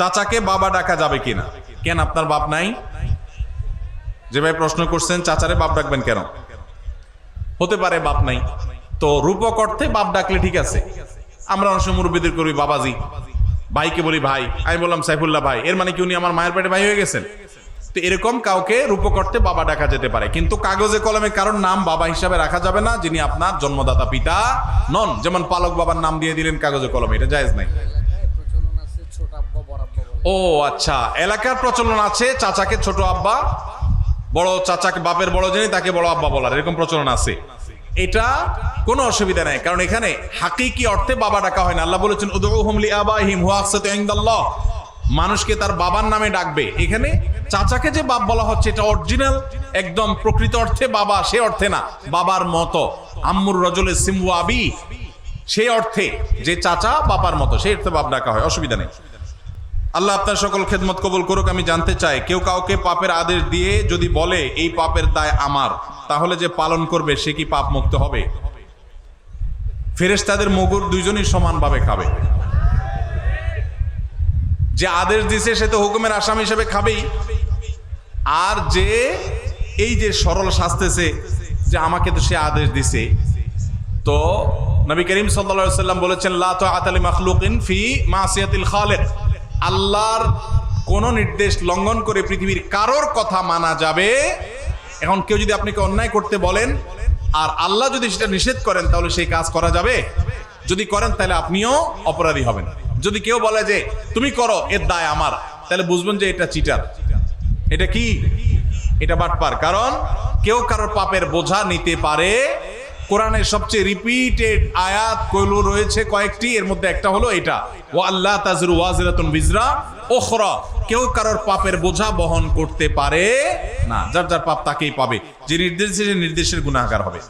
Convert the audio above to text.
চাচাকে বাবা ডাকা যাবে কিনা? কেন আপনার বাপ নাই? যে ভাই প্রশ্ন করছেন, চাচারে বাপ ডাকবেন কেন? হতে পারে বাপ নাই। তো রূপক অর্থে বাপ ডাকলে ঠিক আছে। আমরা অনেক সময় মুরব্বীদের করি, বাবাজি। ভাইকে বলি, ভাই। আমি বললাম, সাইফুল্লাহ ভাই। এর মানে কি উনি আমার মায়ের পেটে ভাই হয়ে গেছেন? তো এরকম কাউকে রূপক অর্থে বাবা ডাকা যেতে পারে। কিন্তু কাগজে কলমে কারোর নাম বাবা হিসাবে রাখা যাবে না, যিনি আপনার জন্মদাতা পিতা নন। যেমন পালক বাবার নাম দিয়ে দিলেন কাগজে কলমে, এটা জায়েজ নাই এলাকায় প্রচলন আছে ছোট আব্বা বড় আব্বা বলে ও আচ্ছা। এলাকার প্রচলন আছে চাচাকে ছোট আব্বা, বড় চাচাকে বাপের বড় যিনি তাকে বড় আব্বা বলার, এরকম প্রচলন আছে। এটা কোনো অসুবিধা নাই, কারণ এখানে হাকিকি অর্থে বাবা ডাকা হয় না। আল্লাহ বলেছেন, উদউহুম লিআবাইহিম, হুয়া আকসাতু ইনদাল্লাহ। মানুষকে তার বাবার নামে ডাকবে। এখানে চাচাকে যে বাপ বলা হচ্ছে, এটা অরিজিনাল, একদম প্রকৃত অর্থে বাবা, সে অর্থে না, বাবার মতো। আম্মুর রজলে সিমু আবি সেই অর্থে, যে চাচা বাবার মতো সেই অর্থে বাপ ডাকা হয়, অসুবিধা নেই। আল্লাহ আপনার সকল খেদমত কবুল করুক, আমি জানতে চাই, কেউ কাউকে পাপের আদেশ দিয়ে যদি বলে, এই পাপের দায় আমার, তাহলে যে পালন করবে, সে কি পাপ মুক্ত হবে? ফেরেশতাদের মগুর দুইজনই সমানভাবে খাবে। যে আদেশ দিছে, সে তো হুকুমের আসামি হিসেবে খাবেই। আর যে এই যে সরল শাস্তেছে, যে আমাকে তো সে আদেশ দিছে। তো নবী করিম সাল্লা সাল্লাম বলেছেন, লা তাআতালি মাখলুকিন ফি মাসিয়াতিল খালিক। আল্লাহর কোন নির্দেশ লঙ্ঘন করে পৃথিবীর কারোর কথা মানা যাবে? এখন কেউ যদি আপনাকে অন্যায় করতে বলেন, আর আল্লাহ যদি সেটা নিষেধ করেন, তাহলে সেই কাজ করা যাবে? যদি করেন, তাহলে আপনিও অপরাধী হবেন। যদি কেউ বলে যে, তুমি করো, এর দায় আমার, তাহলে বুঝবেন যে এটা চিটার। এটা কি? এটা বাটপার। কারণ কেউ কারোর পাপের বোঝা নিতে পারে কোরআনের সবচেয়ে রিপিটেড আয়াত কইলো রয়েছে কয়েকটি, এর মধ্যে একটা হলো এটা। ও আল্লাহ তাজরু ওয়াজিরাতুন বিজরা ওখরা কেউ কারোর পাপের বোঝা বহন করতে পারে না। যার যার পাপ তাকেই পাবে। যে নির্দেশ নির্দেশের গুণাহার হবে।